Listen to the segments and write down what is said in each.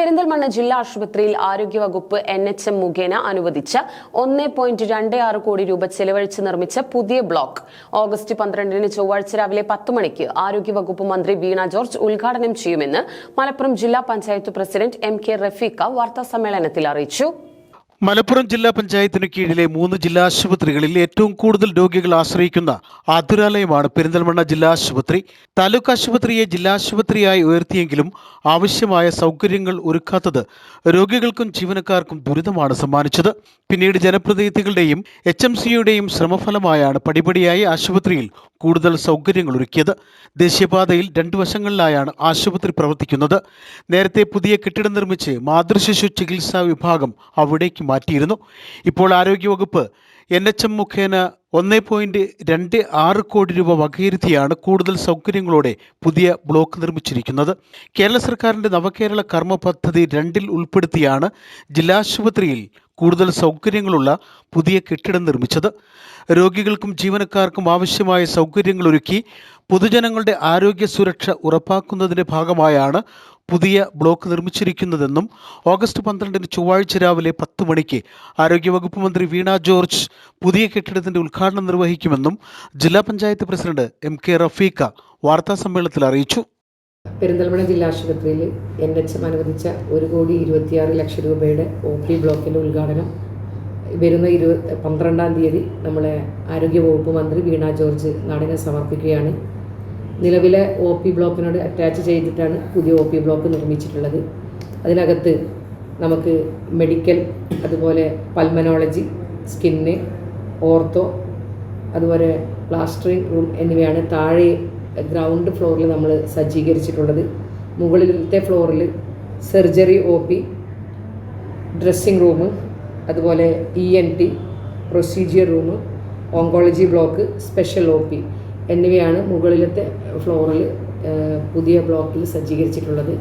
പെരിന്തൽമണ്ണ ജില്ലാ ആശുപത്രിയിൽ ആരോഗ്യവകുപ്പ് എൻ എച്ച് എം മുഖേന അനുവദിച്ച ഒന്ന് പോയിന്റ് രണ്ട് ആറ് കോടി രൂപ ചെലവഴിച്ച് നിർമ്മിച്ച പുതിയ ബ്ലോക്ക്. ഓഗസ്റ്റ് പന്ത്രണ്ടിന് ചൊവ്വാഴ്ച രാവിലെ പത്ത് മണിക്ക് ആരോഗ്യവകുപ്പ് മന്ത്രി വീണ ജോർജ് ഉദ്ഘാടനം ചെയ്യുമെന്ന് മലപ്പുറം ജില്ലാ panchayat president M K Rafeeq വാർത്താസമ്മേളനത്തിൽ അറിയിച്ചു. മലപ്പുറം ജില്ലാ പഞ്ചായത്തിന് കീഴിലെ മൂന്ന് ജില്ലാ ആശുപത്രികളിൽ ഏറ്റവും കൂടുതൽ രോഗികൾ ആശ്രയിക്കുന്ന ആതുരാലയമാണ് പെരിന്തൽമണ്ണ ജില്ലാ ആശുപത്രി. താലൂക്ക് ആശുപത്രിയെ ജില്ലാ ആശുപത്രിയായി ഉയർത്തിയെങ്കിലും ആവശ്യമായ സൗകര്യങ്ങൾ ഒരുക്കാത്തത് രോഗികൾക്കും ജീവനക്കാർക്കും ദുരിതമാണ് സമ്മാനിച്ചത്. പിന്നീട് ജനപ്രതിനിധികളുടെയും എച്ച് എം സിയുടെയും ശ്രമഫലമായാണ് പടിപടിയായി ആശുപത്രിയിൽ കൂടുതൽ സൗകര്യങ്ങൾ ഒരുക്കിയത്. ദേശീയപാതയിൽ രണ്ടു വശങ്ങളിലായാണ് ആശുപത്രി പ്രവർത്തിക്കുന്നത്. നേരത്തെ പുതിയ കെട്ടിടം നിർമ്മിച്ച് മാതൃശിശു ചികിത്സാ വിഭാഗം അവിടേക്ക് മാറ്റിയിരുന്നു. ഇപ്പോൾ ആരോഗ്യവകുപ്പ് എൻ എച്ച് എം മുഖേന ഒന്ന് പോയിന്റ് രണ്ട് ആറ് കോടി രൂപ വകയിരുത്തിയാണ് കൂടുതൽ സൗകര്യങ്ങളോടെ പുതിയ ബ്ലോക്ക് നിർമ്മിച്ചിരിക്കുന്നത്. കേരള സർക്കാരിന്റെ നവകേരള കർമ്മ പദ്ധതി രണ്ടിൽ ഉൾപ്പെടുത്തിയാണ് ജില്ലാശുപത്രിയിൽ കൂടുതൽ സൗകര്യങ്ങളുള്ള പുതിയ കെട്ടിടം നിർമ്മിച്ചത്. രോഗികൾക്കും ജീവനക്കാർക്കും ആവശ്യമായ സൗകര്യങ്ങൾ ഒരുക്കി പൊതുജനങ്ങളുടെ ആരോഗ്യ സുരക്ഷ ഉറപ്പാക്കുന്നതിന്റെ ഭാഗമായാണ് പുതിയ ബ്ലോക്ക് നിർമ്മിച്ചിരിക്കുന്നതെന്നും ഓഗസ്റ്റ് പന്ത്രണ്ടിന് ചൊവ്വാഴ്ച രാവിലെ പത്ത് മണിക്ക് ആരോഗ്യവകുപ്പ് മന്ത്രി വീണ ജോർജ് പുതിയ കെട്ടിടത്തിന്റെ ഉദ്ഘാടനം നിർവഹിക്കുമെന്നും ജില്ലാ panchayat president M K Rafeeq വാർത്താ സമ്മേളനത്തിൽ അറിയിച്ചു. പെരിന്തൽമണ്ണ ജില്ലാ ആശുപത്രിയിൽ എൻ എച്ച് എം അനുവദിച്ച ഒരു കോടി ഇരുപത്തിയാറ് ലക്ഷം രൂപയുടെ ഒ പി ബ്ലോക്കിന്റെ ഉദ്ഘാടനം വരുന്ന ഇരു പന്ത്രണ്ടാം തീയതി നമ്മളെ ആരോഗ്യവകുപ്പ് മന്ത്രി വീണ ജോർജ് നാടിനെ സമർപ്പിക്കുകയാണ്. നിലവിലെ ഒ പി ബ്ലോക്കിനോട് അറ്റാച്ച് ചെയ്തിട്ടാണ് പുതിയ ഒ പി ബ്ലോക്ക് നിർമ്മിച്ചിട്ടുള്ളത്. അതിനകത്ത് നമുക്ക് മെഡിക്കൽ അതുപോലെ പൽമനോളജി സ്കിന്ന് ഓർത്തോ അതുപോലെ പ്ലാസ്റ്ററിംഗ് റൂം എന്നിവയാണ് താഴെ ഗ്രൗണ്ട് ഫ്ലോറിൽ നമ്മൾ സജ്ജീകരിച്ചിട്ടുള്ളത്. മുകളിലത്തെ ഫ്ലോറിൽ surgery O P dressing room അതുപോലെ E N T procedure room oncology block special O P എന്നിവയാണ് മുകളിലത്തെ ഫ്ലോറിൽ പുതിയ ബ്ലോക്കിൽ സജ്ജീകരിച്ചിട്ടുള്ളത്.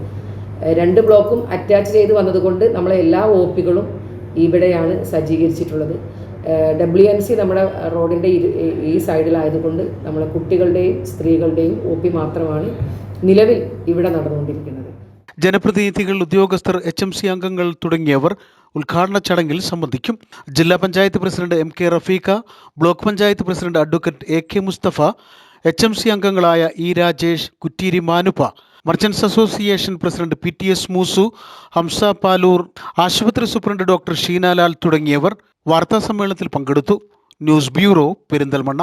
രണ്ട് ബ്ലോക്കും അറ്റാച്ച് ചെയ്ത് വന്നതുകൊണ്ട് നമ്മളെ എല്ലാ ഒ പികളും ഇവിടെയാണ് സജ്ജീകരിച്ചിട്ടുള്ളത്. ഡബ്ല്യു എൻ സി നമ്മുടെ റോഡിന്റെ ഈ- സൈഡിലായതുകൊണ്ട് നമ്മളെ കുട്ടികളുടെയും സ്ത്രീകളുടെയും ഒ പി മാത്രമാണ് നിലവിൽ ഇവിടെ നടന്നുകൊണ്ടിരിക്കുന്നത്. ജനപ്രതിനിധികൾ ഉദ്യോഗസ്ഥർ എച്ച് എം സി അംഗങ്ങൾ തുടങ്ങിയവർ ഉദ്ഘാടന ചടങ്ങിൽ സംബന്ധിക്കും. ജില്ലാ panchayat president M K Rafeeq block panchayat president advocate A K Mustafa H M C അംഗങ്ങളായ E Rajesh Kutteeri Manuppa merchants association president P T S Moosu Hamsa Paloor ആശുപത്രി superintendent doctor Sheenalal തുടങ്ങിയവർ വാർത്താ സമ്മേളനത്തിൽ പങ്കെടുത്തു. News bureau Perinthalmanna.